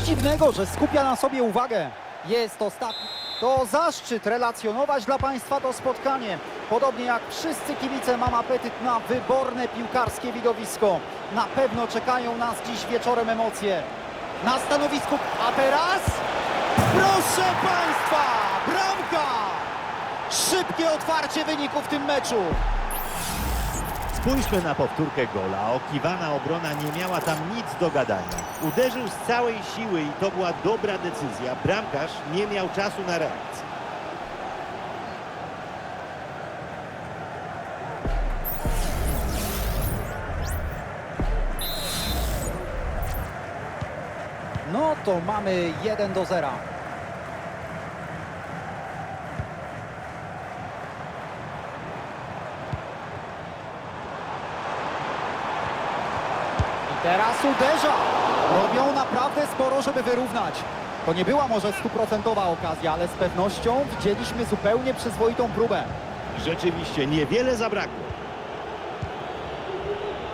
dziwnego, że skupia na sobie uwagę. Jest ostatni. To zaszczyt relacjonować dla Państwa to spotkanie. Podobnie jak wszyscy kibice mam apetyt na wyborne piłkarskie widowisko. Na pewno czekają nas dziś wieczorem emocje. Na stanowisku, a teraz? Proszę Państwa, bramka! Szybkie otwarcie wyniku w tym meczu. Spójrzmy na powtórkę gola. Okiwana obrona nie miała tam nic do gadania. Uderzył z całej siły i to była dobra decyzja. Bramkarz nie miał czasu na reakcję. No to mamy 1 do 0. teraz uderza. Robią naprawdę sporo, żeby wyrównać. To nie była może stuprocentowa okazja, ale z pewnością widzieliśmy zupełnie przyzwoitą próbę. Rzeczywiście niewiele zabrakło.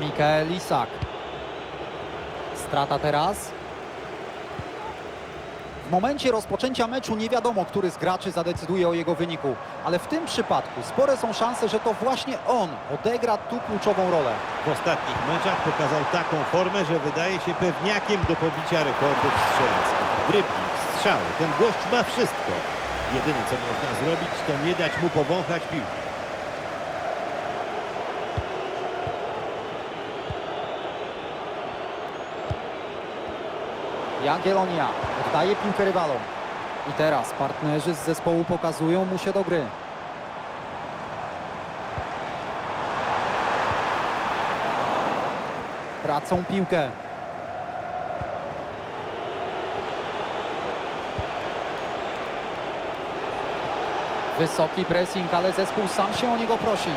Mikael Isak. Strata teraz. W momencie rozpoczęcia meczu nie wiadomo, który z graczy zadecyduje o jego wyniku, ale w tym przypadku spore są szanse, że to właśnie on odegra tu kluczową rolę. W ostatnich meczach pokazał taką formę, że wydaje się pewniakiem do pobicia rekordów strzeleckich. Drybling, strzały, ten gość ma wszystko. Jedyne co można zrobić to nie dać mu powąchać piłki. Jagiellonia oddaje piłkę rywalom. I teraz partnerzy z zespołu pokazują mu się do gry. Tracą piłkę. Wysoki pressing, ale zespół sam się o niego prosi.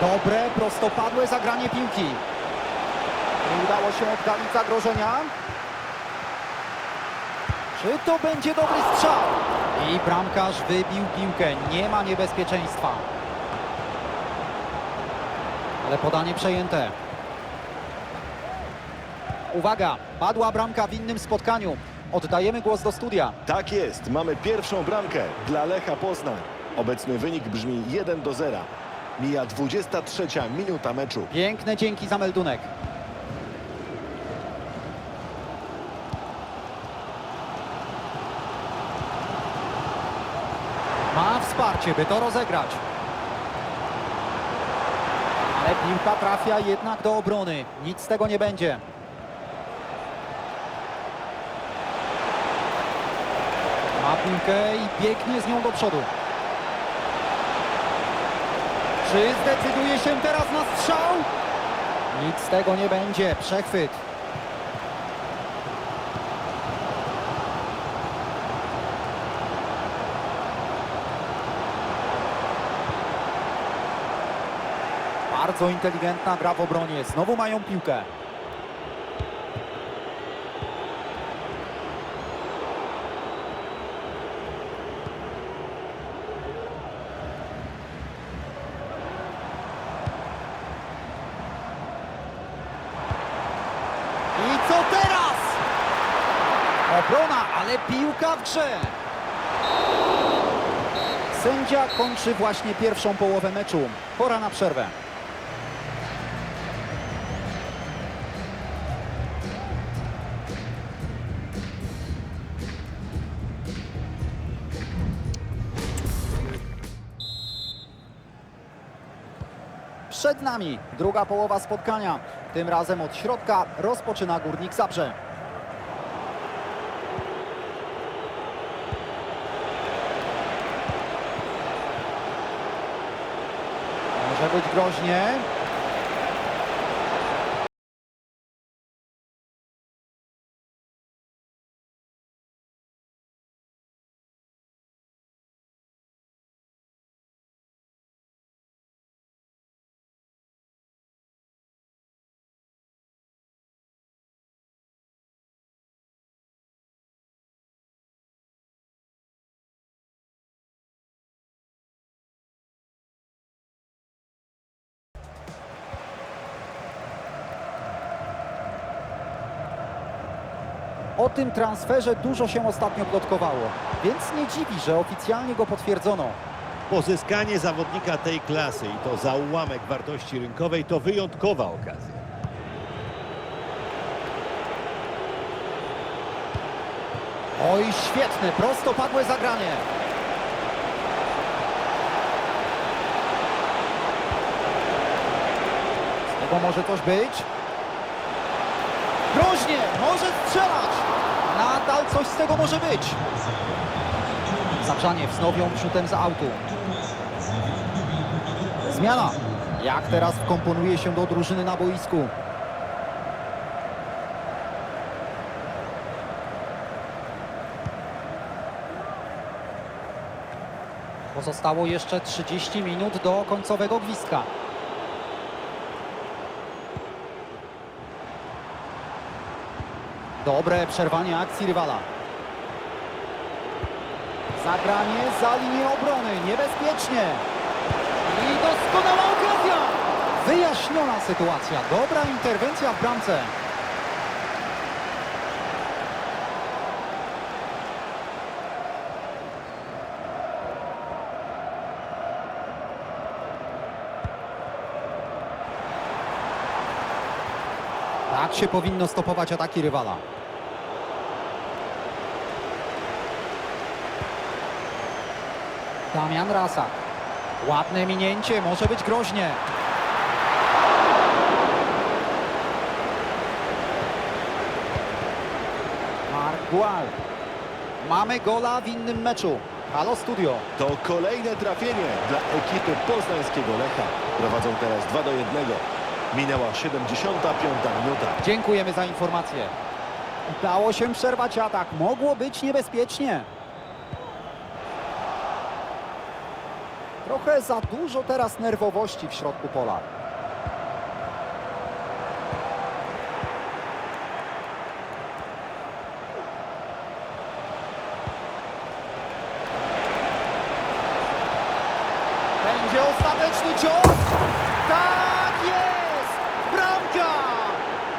Dobre, prostopadłe zagranie piłki. Nie udało się oddalić zagrożenia. Czy to będzie dobry strzał? I bramkarz wybił piłkę. Nie ma niebezpieczeństwa. Ale podanie przejęte. Uwaga, padła bramka w innym spotkaniu. Oddajemy głos do studia. Tak jest, mamy pierwszą bramkę dla Lecha Poznań. Obecny wynik brzmi 1 do 0. Mija 23 minuta meczu. Piękne dzięki za meldunek. By to rozegrać. Ale piłka trafia jednak do obrony. Nic z tego nie będzie. Ma piłkę i biegnie z nią do przodu. Czy zdecyduje się teraz na strzał? Nic z tego nie będzie. Przechwyt. Bardzo inteligentna gra w obronie. Znowu mają piłkę. I co teraz? Obrona, ale piłka w grze. Sędzia kończy właśnie pierwszą połowę meczu. Pora na przerwę. Przed nami druga połowa spotkania. Tym razem od środka rozpoczyna Górnik Zabrze. Może być groźnie. O tym transferze dużo się ostatnio plotkowało, więc nie dziwi, że oficjalnie go potwierdzono. Pozyskanie zawodnika tej klasy i to za ułamek wartości rynkowej to wyjątkowa okazja. Oj, świetne, prostopadłe zagranie. Z tego może coś być. Może strzelać. Nadal coś z tego może być. Zagrzanie wznowią rzutem z autu. Zmiana. Jak teraz wkomponuje się do drużyny na boisku? Pozostało jeszcze 30 minut do końcowego gwizdka. Dobre przerwanie akcji rywala. Zagranie za linię obrony, niebezpiecznie. I doskonała okazja. Wyjaśniona sytuacja, dobra interwencja w bramce. Się powinno stopować ataki rywala. Damian Rasak. Ładne minięcie, może być groźnie. Mark Gual. Mamy gola w innym meczu. Halo Studio. To kolejne trafienie dla ekipy poznańskiego Lecha. Prowadzą teraz 2 do 1. Minęła 75 minuta. Dziękujemy za informację. Udało się przerwać atak. Mogło być niebezpiecznie. Trochę za dużo teraz nerwowości w środku pola. Będzie ostateczny cios. Tak jest! Bramka!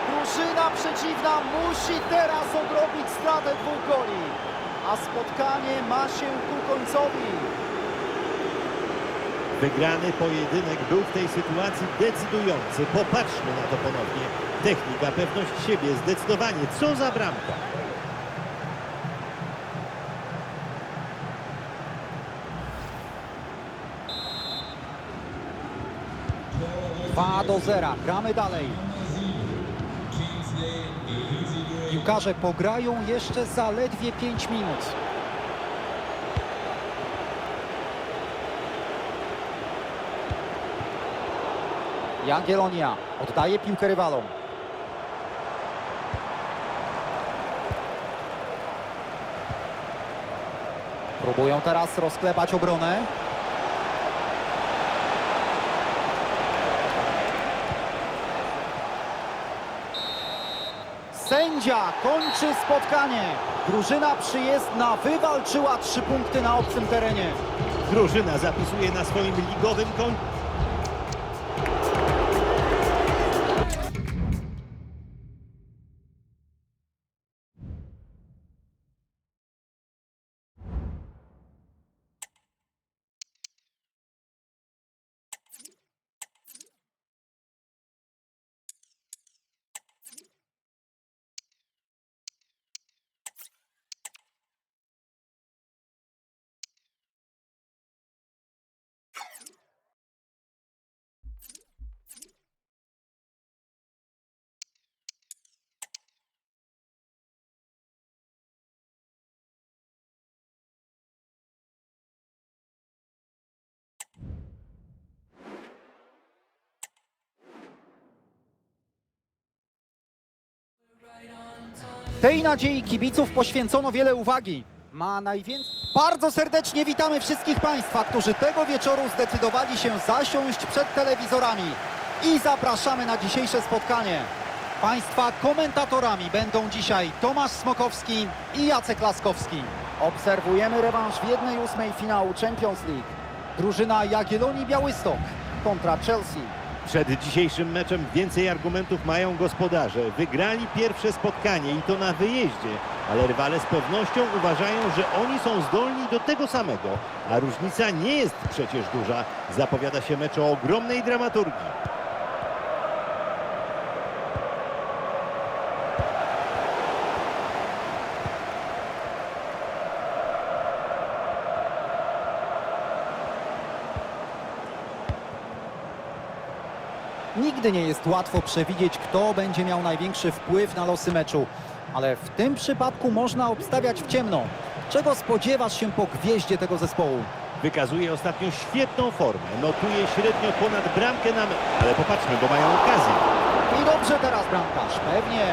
Drużyna przeciwna musi teraz odrobić stratę dwóch goli. A spotkanie ma się ku końcowi. Wygrany pojedynek był w tej sytuacji decydujący. Popatrzmy na to ponownie. Technika, pewność siebie, zdecydowanie. Co za bramka. Do zera. Gramy dalej. Piłkarze pograją jeszcze zaledwie 5 minut. Jagiellonia oddaje piłkę rywalom. Próbują teraz rozklepać obronę. Sędzia kończy spotkanie. Drużyna przyjezdna wywalczyła trzy punkty na obcym terenie. Drużyna zapisuje na swoim ligowym koncie. Tej nadziei kibiców poświęcono wiele uwagi. Ma najwięcej. Bardzo serdecznie witamy wszystkich Państwa, którzy tego wieczoru zdecydowali się zasiąść przed telewizorami. I zapraszamy na dzisiejsze spotkanie. Państwa komentatorami będą dzisiaj Tomasz Smokowski i Jacek Laskowski. Obserwujemy rewanż w 1-8 finału Champions League. Drużyna Jagiellonii Białystok kontra Chelsea. Przed dzisiejszym meczem więcej argumentów mają gospodarze. Wygrali pierwsze spotkanie i to na wyjeździe, ale rywale z pewnością uważają, że oni są zdolni do tego samego, a różnica nie jest przecież duża. Zapowiada się mecz o ogromnej dramaturgii. Nigdy nie jest łatwo przewidzieć, kto będzie miał największy wpływ na losy meczu. Ale w tym przypadku można obstawiać w ciemno. Czego spodziewasz się po gwieździe tego zespołu? Wykazuje ostatnio świetną formę, notuje średnio ponad bramkę na mecz. Ale popatrzmy, bo mają okazję. I dobrze teraz bramkarz, pewnie.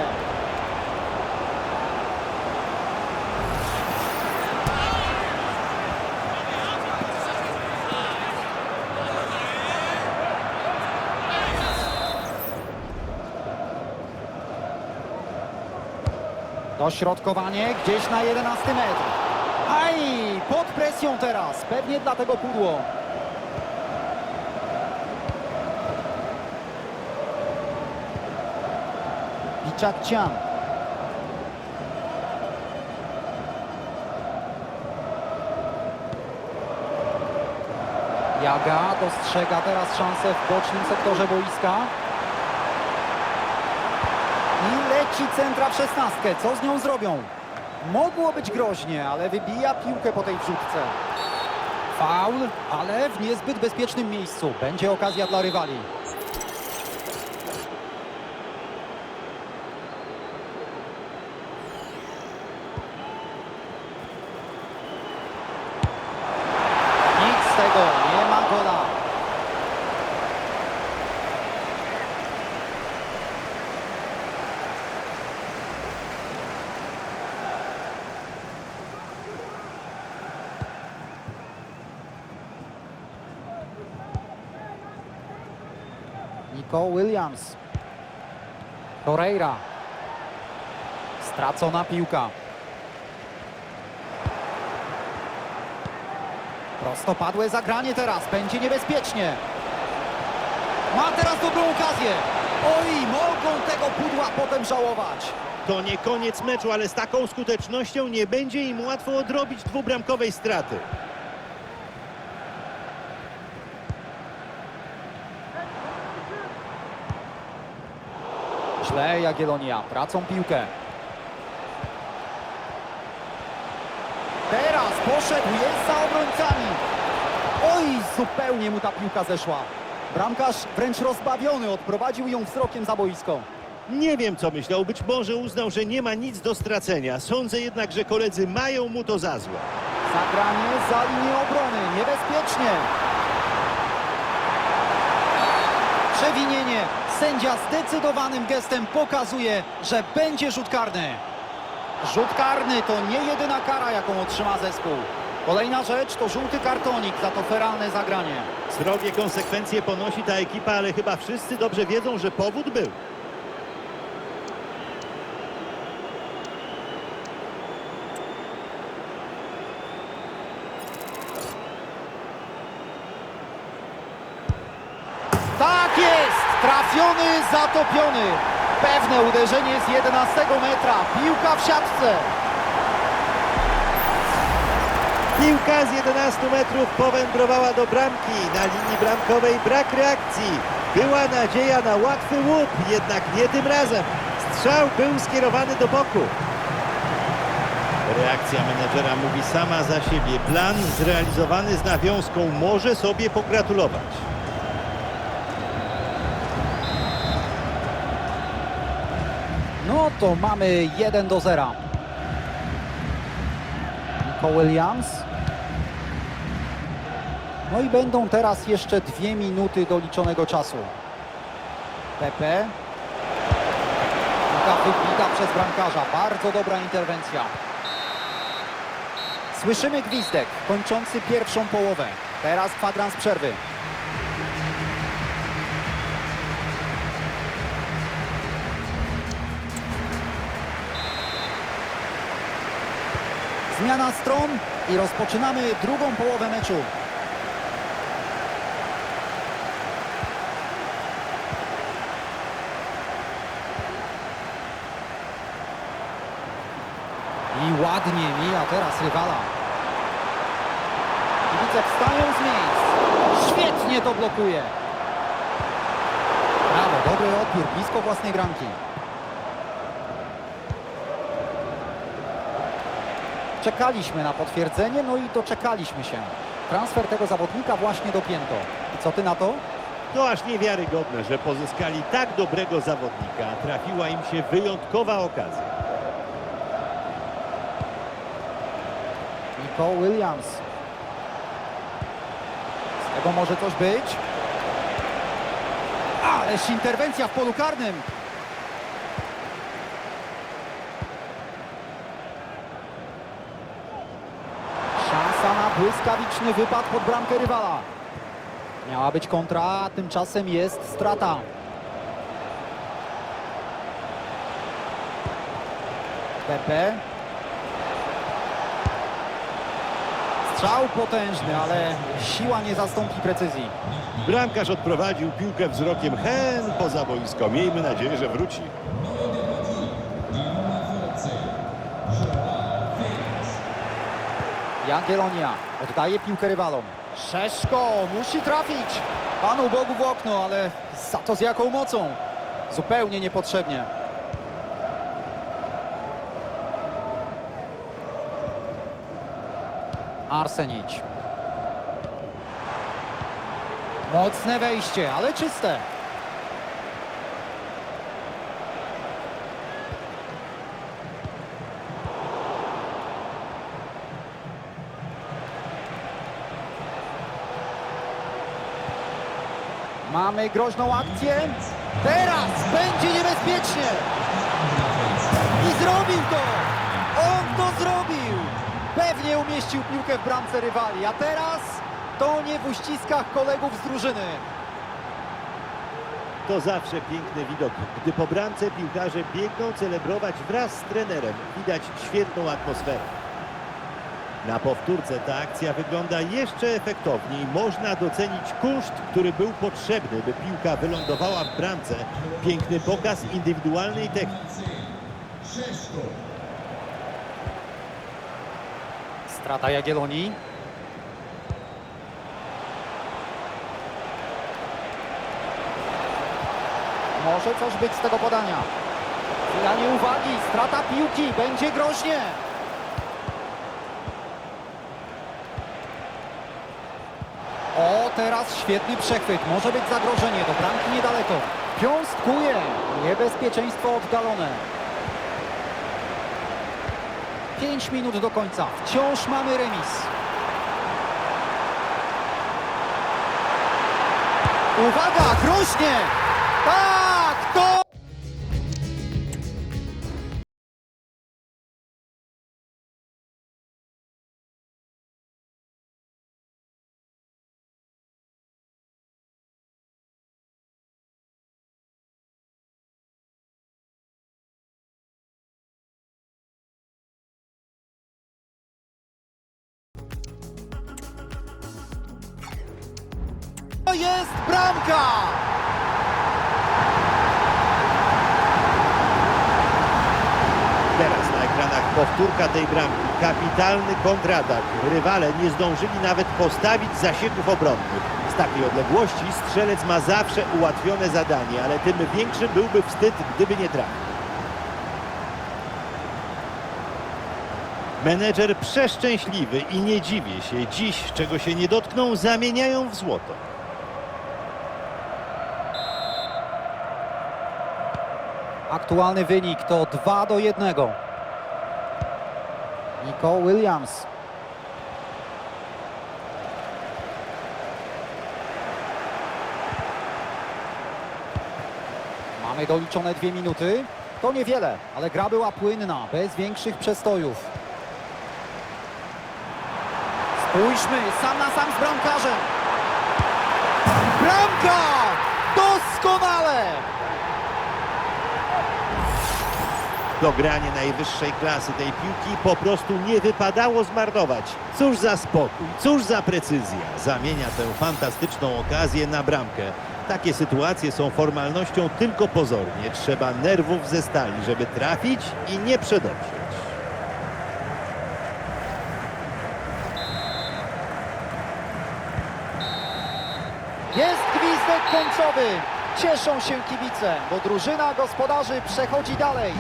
Dośrodkowanie gdzieś na 11 metr. Aj, pod presją teraz, pewnie dlatego pudło. Piczak Cian. Jaga dostrzega teraz szansę w bocznym sektorze boiska. I leci centra w szesnastkę. Co z nią zrobią? Mogło być groźnie, ale wybija piłkę po tej wrzutce. Faul, ale w niezbyt bezpiecznym miejscu. Będzie okazja dla rywali. Nic z tego, nie ma gola. Nico Williams. Torreira. Stracona piłka. Prostopadłe zagranie teraz, będzie niebezpiecznie. Ma teraz dobrą okazję. Oj, mogą tego pudła potem żałować. To nie koniec meczu, ale z taką skutecznością nie będzie im łatwo odrobić dwubramkowej straty. Źle Jagiellonia, tracą piłkę. Teraz poszedł, jest za obrońcami. Oj, zupełnie mu ta piłka zeszła. Bramkarz wręcz rozbawiony odprowadził ją wzrokiem za boisko. Nie wiem, co myślał. Być może uznał, że nie ma nic do stracenia. Sądzę jednak, że koledzy mają mu to za złe. Zagranie za linię obrony, niebezpiecznie. Przewinienie. Sędzia zdecydowanym gestem pokazuje, że będzie rzut karny. Rzut karny to nie jedyna kara, jaką otrzyma zespół. Kolejna rzecz to żółty kartonik za to feralne zagranie. Srogie konsekwencje ponosi ta ekipa, ale chyba wszyscy dobrze wiedzą, że powód był. Tak jest! Trafiony, zatopiony. Pewne uderzenie z 11 metra. Piłka w siatce. Piłka z 11 metrów powędrowała do bramki. Na linii bramkowej brak reakcji. Była nadzieja na łatwy łup, jednak nie tym razem. Strzał był skierowany do boku. Reakcja menedżera mówi sama za siebie. Plan zrealizowany z nawiązką może sobie pogratulować. No to mamy 1 do 0. Nico Williams. No i będą teraz jeszcze dwie minuty doliczonego czasu. Pepe. Piłka wybita przez bramkarza. Bardzo dobra interwencja. Słyszymy gwizdek kończący pierwszą połowę. Teraz kwadrans przerwy. Zmiana stron i rozpoczynamy drugą połowę meczu. I ładnie mija teraz rywala. Kibice wstają z miejsc. Świetnie to blokuje. Brawo, dobry odbiór blisko własnej bramki. Czekaliśmy na potwierdzenie, no i doczekaliśmy się. Transfer tego zawodnika właśnie dopięto. I co ty na to? To aż niewiarygodne, że pozyskali tak dobrego zawodnika. Trafiła im się wyjątkowa okazja. Nico Williams. Z tego może coś być. Ależ interwencja w polu karnym. Szansa na błyskawiczny wypad pod bramkę rywala. Miała być kontra, a tymczasem jest strata. Pepe. Strzał potężny, ale siła nie zastąpi precyzji. Bramkarz odprowadził piłkę wzrokiem hen poza boisko. Miejmy nadzieję, że wróci. Jagiellonia oddaje piłkę rywalom. Szeszko musi trafić. Panu Bogu w okno, ale za to z jaką mocą? Zupełnie niepotrzebnie. Arsenić. Mocne wejście, ale czyste. Mamy groźną akcję. Teraz będzie niebezpiecznie. I zrobił to. On to zrobił. Pewnie umieścił piłkę w bramce rywali. A teraz to nie w uściskach kolegów z drużyny. To zawsze piękny widok, gdy po bramce piłkarze biegną celebrować wraz z trenerem. Widać świetną atmosferę. Na powtórce ta akcja wygląda jeszcze efektowniej. Można docenić kunszt, który był potrzebny, by piłka wylądowała w bramce. Piękny pokaz indywidualnej techniki. Strata Jagiellonii. Może coś być z tego podania. Chwila uwagi, strata piłki, będzie groźnie. O, teraz świetny przechwyt, może być zagrożenie, do bramki niedaleko. Piąstkuje, niebezpieczeństwo oddalone. 5 minut do końca. Wciąż mamy remis. Uwaga, groźnie! To jest bramka! Teraz na ekranach powtórka tej bramki. Kapitalny kontratak. Rywale nie zdążyli nawet postawić zasieków obronnych. Z takiej odległości strzelec ma zawsze ułatwione zadanie, ale tym większy byłby wstyd, gdyby nie trafił. Menedżer przeszczęśliwy i nie dziwię się. Dziś, czego się nie dotkną, zamieniają w złoto. Aktualny wynik to 2 do 1. Nico Williams. Mamy doliczone dwie minuty. To niewiele, ale gra była płynna, bez większych przestojów. Spójrzmy, sam na sam z bramkarzem. Bramka! Doskonale! dogranie najwyższej klasy tej piłki po prostu nie wypadało zmarnować. Cóż za spokój, cóż za precyzja. Zamienia tę fantastyczną okazję na bramkę. Takie sytuacje są formalnością tylko pozornie. Trzeba nerwów ze stali, żeby trafić i nie przedobrzyć. Jest gwizdek końcowy. Cieszą się kibice, bo drużyna gospodarzy przechodzi dalej.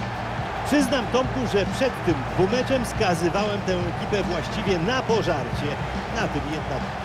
Przyznam Tomku, że przed tym dwumeczem skazywałem tę ekipę właściwie na pożarcie. Na tym jednak